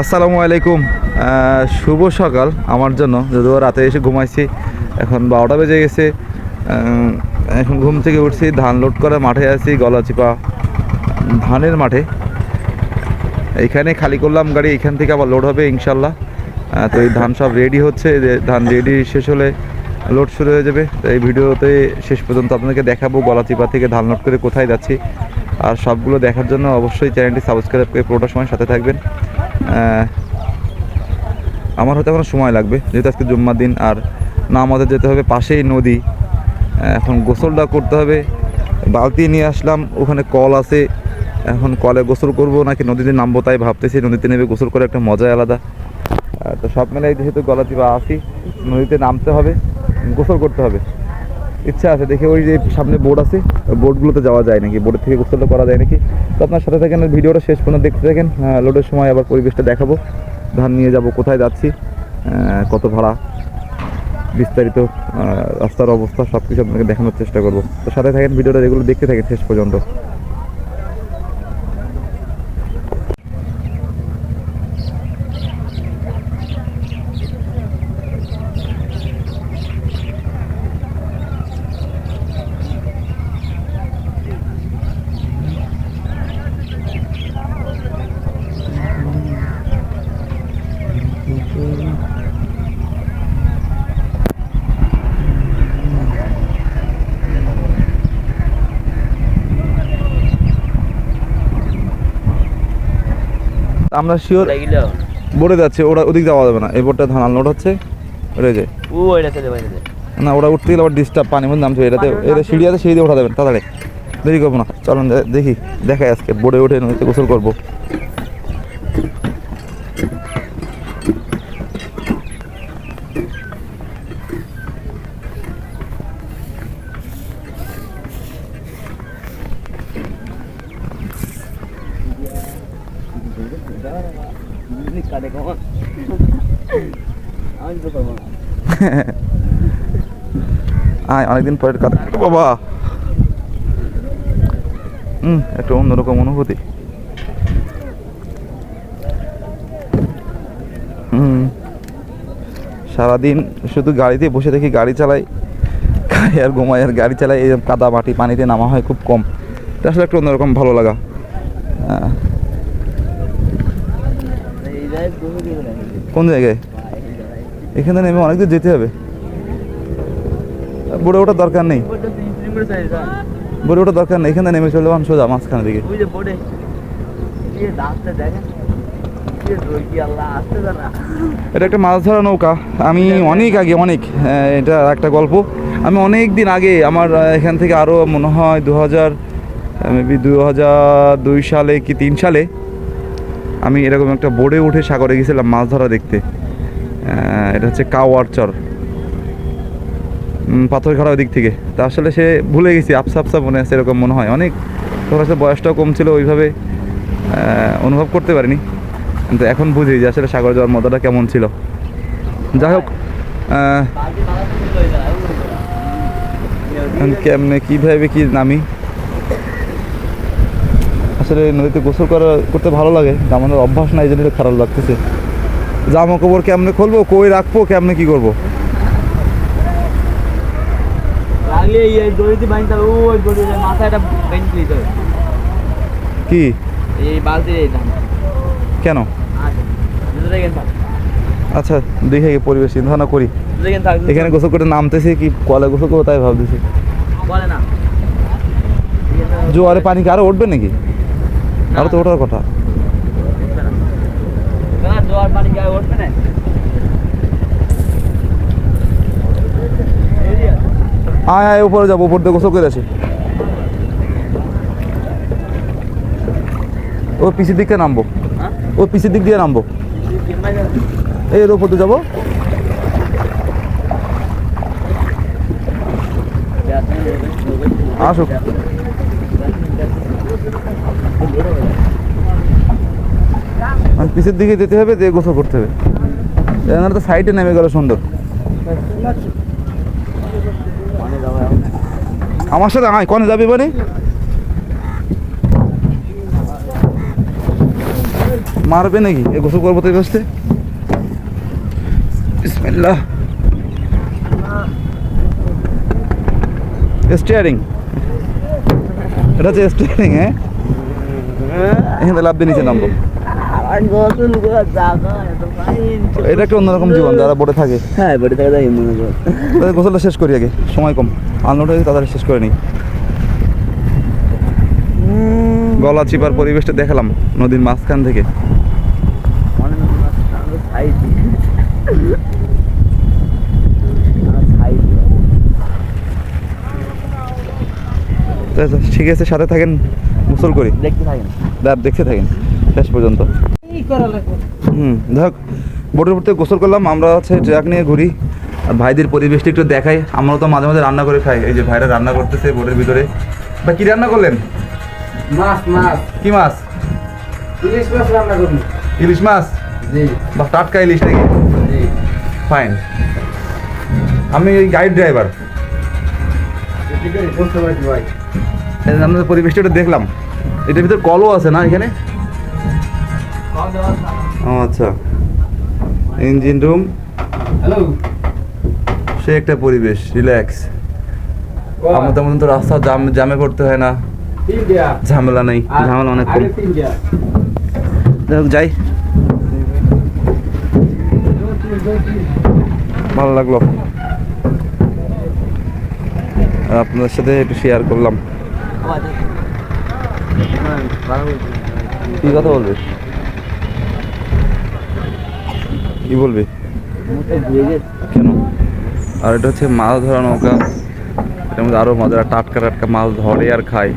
আসসালামু আলাইকুম। শুভ সকাল আমার জন্য। যদিও রাতে এসে ঘুমাইছি, এখন বারোটা বেজে গেছে। এখন ঘুম থেকে উঠছি, ধান লোড করে মাঠে আছি গলাচিপা ধানের মাঠে। এইখানে খালি করলাম গাড়ি, এখান থেকে আবার লোড হবে ইনশাল্লাহ। তো এই ধান সব রেডি হচ্ছে ধান রেডি শেষ হলে লোড শুরু হয়ে যাবে। তো এই ভিডিওতে শেষ পর্যন্ত আপনাদেরকে দেখাবো গলাচিপা থেকে ধান লোড করে কোথায় যাচ্ছি। আর সবগুলো দেখার জন্য অবশ্যই চ্যানেলটি সাবস্ক্রাইব করে পুরোটা সময় সাথে থাকবেন। আমার হয়তো এখনও সময় লাগবে, যেহেতু আজকে জুম্মার দিন, আর না আমাদের যেতে হবে পাশেই নদী। এখন গোসলটা করতে হবে, বালতি নিয়ে আসলাম, ওখানে কল আছে, এখন কলে গোসল করব, নাকি নদীতে নামবো তাই ভাবতেছি, নদীতে নেমে গোসল করে একটা মজাই আলাদা। তো সব মিলাই যেহেতু গলাতি বা আসি নদীতে নামতে হবে, গোসল করতে হবে। ইচ্ছা আছে, দেখে ওই যে সামনে বোর্ড আছে বোর্ডগুলোতে যাওয়া যায় নাকি? বোর্ডের থেকে গোসলটা করা যায় নাকি? তো আপনার সাথে থাকেন, ভিডিওটা শেষ পর্যন্ত দেখতে থাকেন। লোডের সময় আবার পরিবেশটা দেখাবো। ধান নিয়ে যাব, কোথায় যাচ্ছি কত ভাড়া, বিস্তারিত রাস্তার অবস্থা সব কিছু আপনাকে দেখানোর চেষ্টা করব। তো সাথে থাকেন, ভিডিওটা যেগুলো দেখতে থাকেন শেষ পর্যন্ত। আমরা শিওর বড়ে বোর্ডে যাচ্ছে ওরা ওদিক যাওয়া যাবে না। এই বোর্ডটা ধান আনলোড হচ্ছে ওরে যে ও এটা চলে বাইরে না ওরা উঠতে গেলে আবার ডিস্টার্ব পানি মধ্যে নামছে এটাতে এটা সিঁড়ি আছে সিঁড়ি দিয়ে ওঠা যাবেন তাড়াতাড়ি। দেরি করব না চলুন দেখি দেখাই আজকে বোর্ডে উঠে নদীতে গোসল করব কাটে কখন আমি তো পাবো না আয়, অনেকদিন পরে কাজ বাবা। হুম একটা অন্যরকম অনুভূতি। হুম সারাদিন শুধু গাড়িতে বসে দেখি গাড়ি চালাই আর ঘুমাই আর গাড়ি চালাই, এই কাদা মাটি পানিতে নামা হয় খুব কম। এটা আসলে একটা অন্যরকম ভালো লাগা। কোন জায়গায়? এখানে নেমে অনেক দূর যেতে হবে। বড়ে ওঠার দরকার নেই। বড়ে ওঠার দরকার নেই এখানে নেমে চলে যান সোজা মাঝখানে দিকে। এটা একটা মাছ ধরা নৌকা। আমি অনেক আগে অনেক এটা একটা গল্প। আমি অনেক দিন আগে আমার এখান থেকে আরও মনে হয় দু হাজার মেবি দু হাজার দুই সালে কি তিন সালে আমি এরকম একটা বোর্ডে উঠে সাগরে গেছিলাম মাছ ধরা দেখতে। এটা হচ্ছে কাওয়ার উম, পাথরঘাটা ওই দিক থেকে। তা আসলে সে ভুলে গেছি আপসা আপসা মনে আছে এরকম মনে হয়। অনেক তখন আসলে বয়সটাও কম ছিল ওইভাবে অনুভব করতে পারিনি। কিন্তু এখন বুঝি যে আসলে সাগর যাওয়ার মজাটা কেমন ছিল। যাই হোক কেমনে কীভাবে কি নামি। আসলে নদীতে গোসল করা করতে ভালো লাগে আমাদের অভ্যাস নাই এই জন্য খারাপ লাগতেছে। জামা কাপড় কেমনে খুলবো কই রাখব কেমনে কি করব? লাগলে এই দড়িতে ওই দড়ি দিতে হবে। কি? এই বালতি এই ধান কেন? আচ্ছা দেখে পরিবেশ চিন্তা ভাবনা করি এখানে গোসল করে নামতেছি কি কলে গোসল করব তাই ভাবতেছি। না। জোয়ারে পানি কি আরও উঠবে নাকি? আরও তো ওঠার কথা। জোয়ার পানি গায়ে উঠবে না? আয় আয়, উপরে যাব, উপর দিয়ে গোসল করে ও পিসির দিক নামবো। ও পিসির দিক দিয়ে নামবো। এই এর উপর দিয়ে যাব। আসুক। পিসের দিকে যেতে হবে, দিয়ে গোসল করতে হবে। তো সাইডে নেমে গেল সুন্দর। আমার সাথে আয় কনে যাবি মানে? মারবে নাকি? এ গোসল করব তো এই বসতে বিসমিল্লাহ। স্টিয়ারিং এটা হচ্ছে স্টিয়ারিং হ্যাঁ? এখান লাভ দিয়ে নিচে নামবো। আর গোসল করে এটা একটা অন্যরকম জীবন? যারা বোর্ডে থাকে। হ্যাঁ বাড়ি থেকে যাই মনে কর তাদের গোসলটা শেষ করি আগে সময় কম। আনলোড হয়ে তাড়াতাড়ি শেষ করে নিই। গলা চিপার পরিবেশটা দেখালাম নদীর মাঝখান থেকে। ঠিক আছে সাথে থাকেন গোসল করি। দেখতে থাকেন। দেখ দেখতে থাকেন শেষ পর্যন্ত। হুম দেখ। বোটের উপর থেকে গোসল করলাম আমরা হচ্ছে ট্রাক নিয়ে ঘুরি। আর ভাইদের পরিবেশটা একটু দেখাই। আমরাও তো মাঝে মাঝে রান্না করে খাই। এই যে ভাইরা রান্না করতেছে বোটের ভিতরে। বা কি রান্না করলেন? মাছ মাছ। কি মাছ? ইলিশ মাছ রান্না করুন ইলিশ মাছ? জি। বা টাটকা ইলিশ নাকি? জি। ফাইন আমি গাইড ড্রাইভার। আপনাদের পরিবেশটা একটু দেখলাম। এটার ভিতর কলও আছে না এখানে? ও আচ্ছা। ইঞ্জিন রুম হ্যালো সে একটা পরিবেশ রিল্যাক্স আমাদের মতন তো রাস্তা জাম জামে পড়তে হয় না। ঝামেলা নেই ঝামেলা অনেক কম। যাই যাই। ভালো লাগল। আর আপনাদের সাথে একটু শেয়ার করলাম। কি কথা বলবে? কি বলবে? কেন? আর এটা হচ্ছে মাছ ধরা নৌকা। এটার মধ্যে আরও মজা টাটকা টাটকা মাছ ধরে আর খায়।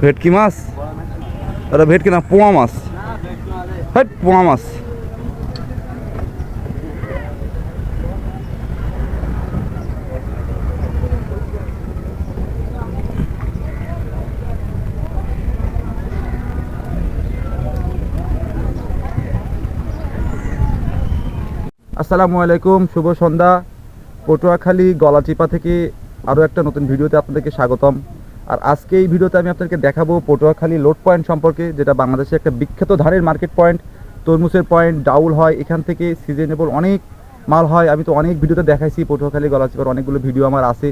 ভেটকি মাছ? আরে ভেটকি না, পোয়া মাছ। হ্যাট পোয়া মাছ। আসসালামু আলাইকুম, শুভ সন্ধ্যা। পটুয়াখালী গলাচিপা থেকে আরও একটা নতুন ভিডিওতে আপনাদেরকে স্বাগতম। আর আজকে এই ভিডিওতে আমি আপনাদেরকে দেখাবো পটুয়াখালী লোড পয়েন্ট সম্পর্কে, যেটা বাংলাদেশে একটা বিখ্যাত ধানের মার্কেট পয়েন্ট তরমুজের পয়েন্ট ডাউল হয়, এখান থেকে সিজনেবল অনেক মাল হয়। আমি তো অনেক ভিডিওতে দেখাইছি পটুয়াখালী গলাচিপার, অনেকগুলো ভিডিও আমার আছে,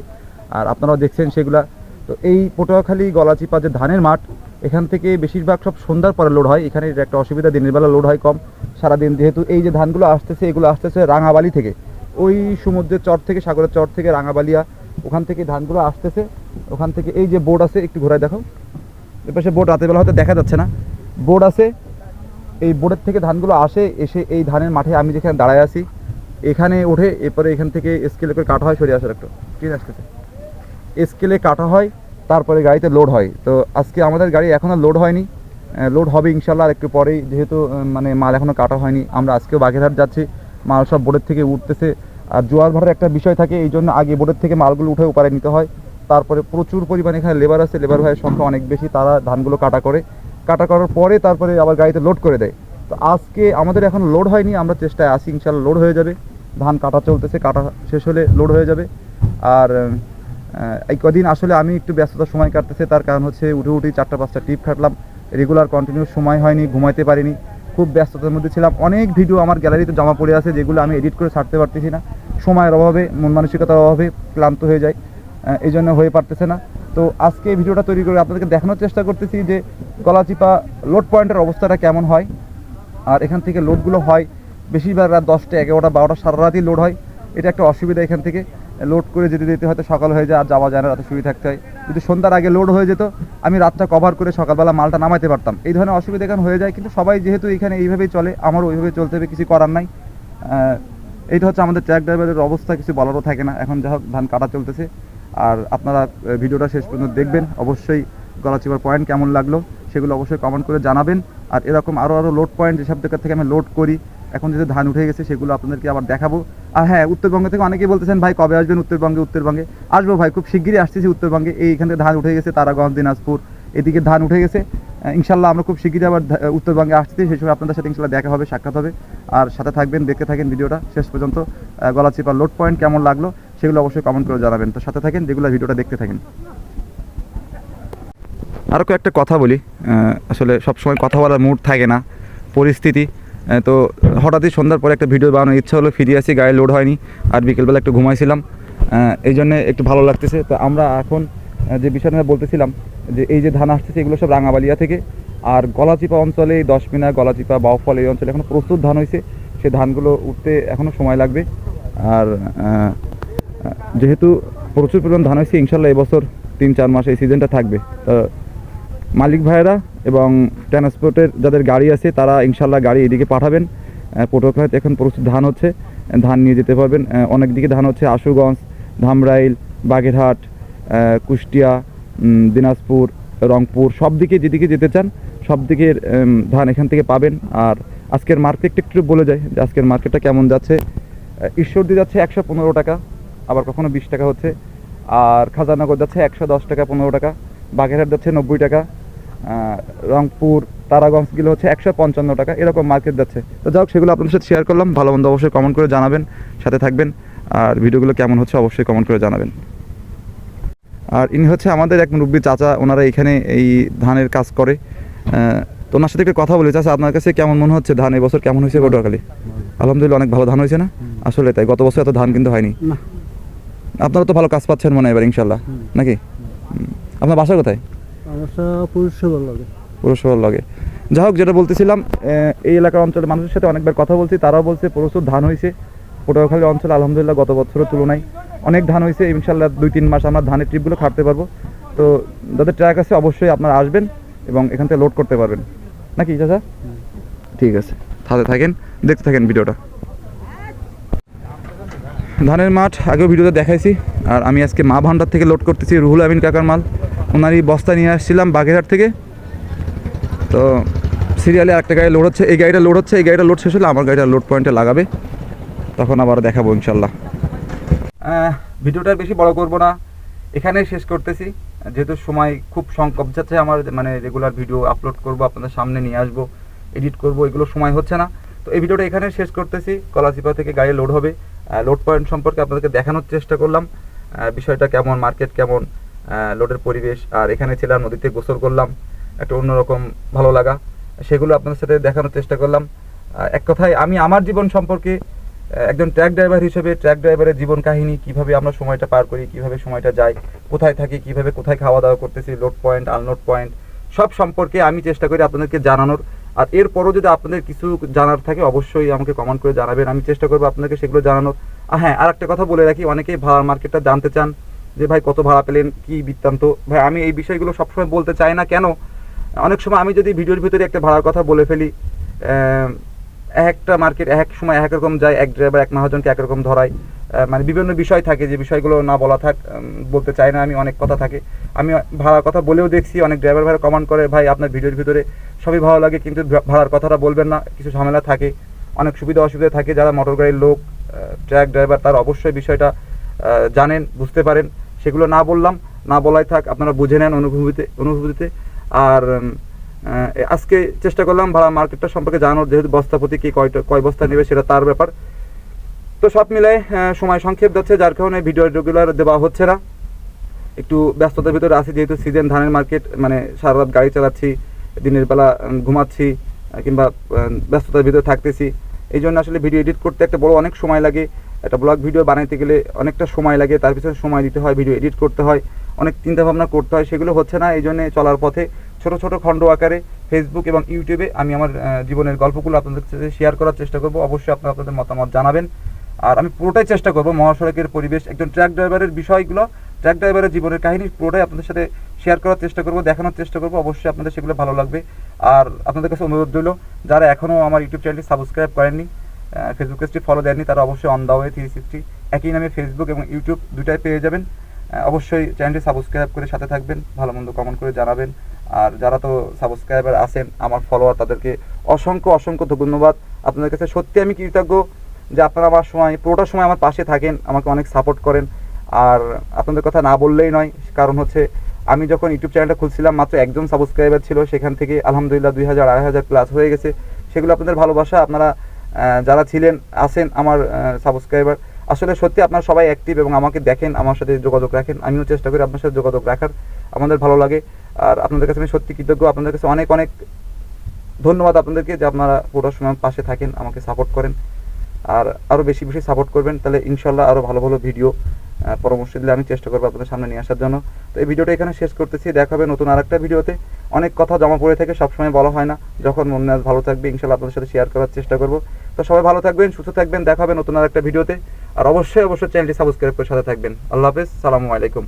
আর আপনারাও দেখছেন সেগুলা। তো এই পটুয়াখালী গলাচিপা যে ধানের মাঠ, এখান থেকে বেশিরভাগ সব সন্ধ্যার পরে লোড হয়। এখানে একটা অসুবিধা, দিনের বেলা লোড হয় কম। সারাদিন, যেহেতু এই যে ধানগুলো আসতেছে, এগুলো আসতেছে রাঙাবালি থেকে। ওই সমুদ্রের চর থেকে, সাগরের চর থেকে, রাঙাবালিয়া, ওখান থেকে ধানগুলো আসতেছে। ওখান থেকে এই যে বোর্ড আছে, একটু ঘোরায় দেখো এপাশে বোর্ড রাতের বেলা হয়তো দেখা যাচ্ছে না। বোর্ড আছে, এই বোর্ডের থেকে ধানগুলো আসে, এসে এই ধানের মাঠে আমি যেখানে দাঁড়ায় আছি, এখানে ওঠে, এরপরে এখান থেকে স্কেলে করে কাটা হয় সরে আসার একটু। ঠিক আসতেছে। স্কেলে কাটা হয়, তারপরে গাড়িতে লোড হয়। তো আজকে আমাদের গাড়ি এখনও লোড হয়নি। লোড হবে ইনশাল্লাহ। একটু পরেই যেহেতু মানে মাল এখনও কাটা হয়নি, আমরা আজকেও বাগেরহাট যাচ্ছি। মাল সব বোর্ডের থেকে উঠতেছে। আর জোয়ার ভাড়ার একটা বিষয় থাকে, এই জন্য আগে বোর্ডের থেকে মালগুলো উঠে উপারে নিতে হয়। তারপরে প্রচুর পরিমাণে এখানে লেবার আছে লেবার ভাইয়ের সংখ্যা অনেক বেশি, তারা ধানগুলো কাটা করে। কাটা করার পরে তারপরে আবার গাড়িতে লোড করে দেয়। তো আজকে আমাদের এখন লোড হয়নি, আমরা চেষ্টায় আসি ইনশাল্লাহ লোড হয়ে যাবে। ধান কাটা চলতেছে, কাটা শেষ হলে লোড হয়ে যাবে। আর এই কদিন আসলে আমি একটু ব্যস্ততার সময় কাটতেছে, তার কারণ হচ্ছে উঠে উঠে চারটা পাঁচটা টিপ খাটলাম। রেগুলার কন্টিনিউ সময় হয়নি, ঘুমাইতে পারিনি, খুব ব্যস্ততার মধ্যে ছিলাম। অনেক ভিডিও আমার গ্যালারিতে জমা পড়ে আছে, যেগুলো আমি এডিট করে ছাড়তে পারতেছি না। সময়ের অভাবে, মন মানসিকতার অভাবে ক্লান্ত হয়ে যায় এই জন্য হয়ে পারতেছে না। তো আজকে এই ভিডিওটা তৈরি করে আপনাদেরকে দেখানোর চেষ্টা করতেছি যে গলাচিপা লোড পয়েন্টের অবস্থাটা কেমন হয়। আর এখান থেকে লোডগুলো হয়, বেশিরভাগ রাত দশটা, এগারোটা, বারোটা, সারা রাতই লোড হয়। এটা একটা অসুবিধা এখান থেকে। লোড করে যেতে যেতে হয়তো সকাল হয়ে যায় আর যাওয়া যায় না, রাতে শুয়ে থাকতে হয়। যদি সন্ধ্যার আগে লোড হয়ে যেত, আমি রাতটা কভার করে সকালবেলা মালটা নামাইতে পারতাম। এই ধরনের অসুবিধা এখানে হয়ে যায়, কিন্তু সবাই যেহেতু এখানে এইভাবেই চলে, আমারও ওইভাবে চলতে হবে, কিছু করার নাই। এইটা হচ্ছে আমাদের ট্র্যাক ড্রাইভারের অবস্থা, কিছু বলারও থাকে না। এখন যা ধান কাটা চলতেছে। আর আপনারা ভিডিওটা শেষ পর্যন্ত দেখবেন। অবশ্যই গলাচিপার পয়েন্ট কেমন লাগল, সেগুলো অবশ্যই কমেন্ট করে জানাবেন। আর এরকম আরও আরও লোড পয়েন্ট যেসব জায়গা থেকে আমি লোড করি এখন যেহেতু ধান উঠে গেছে, সেগুলো আপনাদেরকে আবার দেখাবো। আর হ্যাঁ উত্তরবঙ্গ থেকে অনেকেই বলতেছেন, ভাই, কবে আসবেন উত্তরবঙ্গে উত্তরবঙ্গে? আসব ভাই, খুব শিগগিরই আসতেছি উত্তরবঙ্গে। এই এখান থেকে ধান উঠে গেছে, তারাগঞ্জ, দিনাজপুর, এদিকে ধান উঠে গেছে। ইনশাল্লাহ আমরা খুব শিগগিরই আবার উত্তরবঙ্গে আসতেছি সেই সময় আপনাদের সাথে ইনশাল্লাহ দেখা হবে, সাক্ষাৎ হবে। আর সাথে থাকবেন, দেখতে থাকেন ভিডিওটা শেষ পর্যন্ত। গলাচিপার লোড পয়েন্ট কেমন লাগল, সেগুলো অবশ্যই কমেন্ট করে জানাবেন। তো সাথে থাকেন, যেগুলো ভিডিওটা দেখতে থাকেন। আরও কয়েকটা কথা বলি। আসলে সবসময় কথা বলার মুড থাকে না। পরিস্থিতি তো হঠাৎই সন্ধ্যার পরে একটা ভিডিও বানানোর ইচ্ছা হলো ফিরে আসি, গায়ে লোড হয়নি, আর বিকেলবেলা একটু ঘুমাইছিলাম। এই জন্যে একটু ভালো লাগতেছে। তো আমরা এখন যে বিষয়টা বলতেছিলাম, যে এই যে ধান আসতেছে, এগুলো সব রাঙাবালিয়া থেকে। আর গলাচিপা অঞ্চলে দশ মিনা গলাচিপা, বাউফল এই অঞ্চলে এখনও প্রচুর ধান হয়েছে সেই ধানগুলো উঠতে এখনও সময় লাগবে। আর যেহেতু প্রচুর পরিমাণ ধান হয়েছে ইনশাল্লাহ এবছর তিন চার মাস এই সিজনটা থাকবে। তো মালিক ভাইয়েরা এবং ট্রান্সপোর্টের যাদের গাড়ি আছে, তারা ইনশাল্লাহ গাড়ি এদিকে পাঠাবেন। পটুয়াখালীতে এখন প্রচুর ধান হচ্ছে, ধান নিয়ে যেতে পারবেন। অনেক দিকে ধান হচ্ছে আশুগঞ্জ, ধামরাইল, বাগেরহাট কুষ্টিয়া দিনাজপুর, রংপুর, সব দিকে যেদিকে যেতে চান, সব দিকের ধান এখান থেকে পাবেন। আর আজকের মার্কেটটা একটু বলে যায় যে আজকের মার্কেটটা কেমন যাচ্ছে। ঈশ্বরদী যাচ্ছে একশো পনেরো টাকা, আবার কখনো বিশ টাকা হচ্ছে। আর খাজানগর যাচ্ছে একশো দশ টাকা, পনেরো টাকা। বাগেরহাট যাচ্ছে নব্বই টাকা। রংপুর তারাগঞ্জ গেলে হচ্ছে একশো পঞ্চান্ন টাকা এরকম মার্কেট যাচ্ছে। তো যাই হোক সেগুলো আপনাদের সাথে শেয়ার করলাম। ভালো মন্দ অবশ্যই কমেন্ট করে জানাবেন সাথে থাকবেন। আর ভিডিওগুলো কেমন হচ্ছে অবশ্যই কমেন্ট করে জানাবেন। আর ইনি হচ্ছে আমাদের এক মুরব্বী চাচা ওনারা এখানে এই ধানের কাজ করে। তো ওনার সাথে একটু কথা বলি। চাচা আপনার কাছে কেমন মনে হচ্ছে ধান এবছর কেমন হয়েছে পটুয়াখালী? আলহামদুলিল্লাহ অনেক ভালো ধান হয়েছে না? আসলে তাই গত বছর এত ধান কিন্তু হয়নি। আপনারা তো ভালো কাজ পাচ্ছেন মনে হয় এবার ইনশাল্লাহ নাকি? আপনার বাসা কোথায়? পুরুষ ভালো লাগে। পৌরসভার যাই হোক যেটা বলতেছিলাম এই এলাকার অঞ্চলের মানুষের সাথে অনেকবার কথা বলছি, তারাও বলছে প্রচুর ধান হয়েছে পটুয়াখালী অঞ্চলে, আলহামদুলিল্লাহ, গত বছরের তুলনায় অনেক ধান হয়েছে ইনশাল্লাহ দুই, তিন মাস আমরা ধানের ট্রিপগুলো খাটতে পারব। তো যাদের ট্র্যাক আছে, অবশ্যই আপনারা আসবেন এবং এখান থেকে লোড করতে পারবেন। নাকি, চাচা? ঠিক আছে। সাথে থাকেন, দেখতে থাকেন ভিডিওটা। ধানের মাঠ আগেও ভিডিওতে দেখাইছি, আর আমি আজকে মা ভান্ডার থেকে লোড করতেছি, রুহুল আমিন কাকার মাল। ওনারই বস্তা নিয়ে আসছিলাম বাগেরহাট থেকে। তো সিরিয়ালে একটা গাড়ি লোড হচ্ছে, এই গাড়িটা লোড হচ্ছে, এই গাড়িটা লোড শেষ হলে আমার গাড়িটা লোড পয়েন্টে লাগাবে। তখন আবার দেখাবো ইনশাল্লাহ ভিডিওটা বেশি বড় করব না। এখানেই শেষ করতেছি। যেহেতু সময় খুব সংকট যাচ্ছে আমার মানে রেগুলার ভিডিও আপলোড করব, আপনাদের সামনে নিয়ে আসব এডিট করব, এগুলো সময় হচ্ছে না। তো এই ভিডিওটা এখানে শেষ করতেছি। কলাচিপা থেকে গাড়ি লোড হবে। লোড পয়েন্ট সম্পর্কে আপনাদেরকে দেখানোর চেষ্টা করলাম। বিষয়টা কেমন মার্কেট কেমন লোডের পরিবেশ, আর এখানে ছিলাম নদীতে গোসল করলাম, একটা অন্যরকম ভালো লাগা। সেগুলো আপনাদের সাথে দেখানোর চেষ্টা করলাম। এক কথায় আমি আমার জীবন সম্পর্কে একজন ট্র্যাক ড্রাইভার হিসেবে ট্র্যাক ড্রাইভারের জীবন কাহিনী, কীভাবে আমরা সময়টা পার করি, কীভাবে সময়টা যাই, কোথায় থাকি, কীভাবে কোথায় খাওয়া দাওয়া করতেছি, লোড পয়েন্ট, আনলোড পয়েন্ট, সব সম্পর্কে আমি চেষ্টা করি আপনাদেরকে জানানোর। আর এরপরও যদি আপনাদের কিছু জানার থাকে, অবশ্যই আমাকে কমেন্ট করে জানাবেন। আমি চেষ্টা করব আপনাদেরকে সেগুলো জানানোর। হ্যাঁ আর একটা কথা বলে রাখি, অনেকেই ভাড়ার মার্কেটটা জানতে চান। যে ভাই কত ভাড়া পেলেন, কি বৃত্তান্ত? ভাই, আমি এই বিষয়গুলো সবসময় বলতে চাই না, কেন? অনেক সময় আমি যদি ভিডিওর ভিতরে একটা ভাড়ার কথা বলে ফেলি এক একটা মার্কেট এক সময় এক রকম যায়, এক ড্রাইভার এক মহাজনকে একরকম ধরায়। মানে বিভিন্ন বিষয় থাকে, যে বিষয়গুলো না বলা থাক বলতে চাই না আমি, অনেক কথা থাকে। আমি ভাড়ার কথা বলেও দেখছি, অনেক ড্রাইভার ভাই কমান্ড করে, ভাই, আপনার ভিডিওর ভিতরে সবই ভালো লাগে, কিন্তু ভাড়ার কথাটা বলবেন না। কিছু ঝামেলা থাকে, অনেক সুবিধা অসুবিধা থাকে, যারা মোটর গাড়ির লোক ট্র্যাক ড্রাইভার তার অবশ্যই বিষয়টা জানেন, বুঝতে পারেন। সেগুলো না বললাম, না বলাই থাক, আপনারা বুঝে নেন অনুভূতিতে অনুভূতিতে। আর আজকে চেষ্টা করলাম ভাড়া মার্কেটটা সম্পর্কে জানানোর, যেহেতু বস্তাপতি কি কয়টা, কয় বস্তা নেবে সেটা তার ব্যাপার। তো সব মিলাই সময় সংক্ষেপ যাচ্ছে, যার কারণে ভিডিও রেগুলার দেওয়া হচ্ছে না। একটু ব্যস্ততার ভিতরে আছি, যেহেতু সিজন ধানের মার্কেট মানে সারা রাত গাড়ি চালাচ্ছি, দিনের বেলা ঘুমাচ্ছি, কিংবা ব্যস্ততার ভিতরে থাকতেছি। এই জন্য আসলে ভিডিও এডিট করতে একটা বড় অনেক সময় লাগে। একটা ব্লগ ভিডিও বানাইতে গেলে অনেকটা সময় লাগে, তার পিছনে সময় দিতে হয় ভিডিও এডিট করতে হয়, অনেক চিন্তা ভাবনা করতে হয়, সেগুলো হচ্ছে না। এই জন্য চলার পথে ছোট ছোট খণ্ড আকারে ফেসবুক এবং ইউটিউবে আমি আমার জীবনের গল্পগুলো আপনাদের সাথে শেয়ার করার চেষ্টা করব। অবশ্যই আপনারা আপনাদের মতামত জানাবেন। আর আমি পুরোটাই চেষ্টা করব মহাসড়কের পরিবেশ, একজন ট্র্যাক ড্রাইভারের বিষয়গুলো ট্র্যাক ড্রাইভারের জীবনের কাহিনী পুরোটাই আপনাদের সাথে শেয়ার করার চেষ্টা করব, দেখানোর চেষ্টা করব। অবশ্যই আপনাদের সেগুলো ভালো লাগবে। আর আপনাদের কাছে অনুরোধ রইল, যারা এখনও আমার ইউটিউব চ্যানেলটি সাবস্ক্রাইব করেননি ফেসবুক পেজটি ফলো দেননি, তারা অবশ্যই on the way three sixty একই নামে ফেসবুক এবং ইউটিউব দুটাই পেয়ে যাবেন। অবশ্যই চ্যানেলটি সাবস্ক্রাইব করে সাথে থাকবেন, ভালো মন্দ কমেন্ট করে জানাবেন। আর যারা তো সাবস্ক্রাইবার আছেন, আমার ফলোয়ার তাদেরকে অসংখ্য অসংখ্য ধন্যবাদ। আপনাদের কাছে সত্যি আমি কৃতজ্ঞ যে আপনারা আমার সময়, পুরোটা সময় আমার পাশে থাকেন, আমাকে অনেক সাপোর্ট করেন। আর আপনাদের কথা না বললেই নয়, কারণ হচ্ছে আমি যখন ইউটিউব চ্যানেলটা খুলছিলাম, মাত্র একজন সাবস্ক্রাইবার ছিল, সেখান থেকে আলহামদুলিল্লাহ দুই হাজার আড়াই হাজার প্লাস হয়ে গেছে। সেগুলো আপনাদের ভালোবাসা, আপনারা যারা ছিলেন, আছেন আমার সাবস্ক্রাইবার আসলে সত্যি আপনারা সবাই অ্যাক্টিভ এবং আমাকে দেখেন, আমার সাথে যোগাযোগ রাখেন। আমিও চেষ্টা করি আপনার সাথে যোগাযোগ রাখার, আমাদের ভালো লাগে। আর আপনাদের কাছে আমি সত্যি কৃতজ্ঞ, আপনাদের কাছে অনেক অনেক ধন্যবাদ আপনাদেরকে যে আপনারা পুরো সময় পাশে থাকেন, আমাকে সাপোর্ট করেন। আর আরও বেশি বেশি সাপোর্ট করবেন, তাহলে ইনশাল্লাহ আরও ভালো ভালো ভিডিও পরামর্শ দিলে আমি চেষ্টা করব আপনাদের সামনে নিয়ে আসার জন্য। তো এই ভিডিওটা এখানে শেষ করতেছি। দেখা হবে নতুন আরেকটা ভিডিওতে। অনেক কথা জমা পড়ে থাকে, সবসময় বলা হয় না। যখন মন মেজাজ ভালো থাকবে, ইনশাল্লাহ আপনাদের সাথে শেয়ার করার চেষ্টা করব। তো সবাই ভালো থাকবেন, সুস্থ থাকবেন। দেখা হবে নতুন আরেকটা ভিডিওতে। আর অবশ্যই অবশ্যই চ্যানেলটি সাবস্ক্রাইব করে সাথে থাকবেন। আল্লাহ হাফেজ, সালামু আলাইকুম।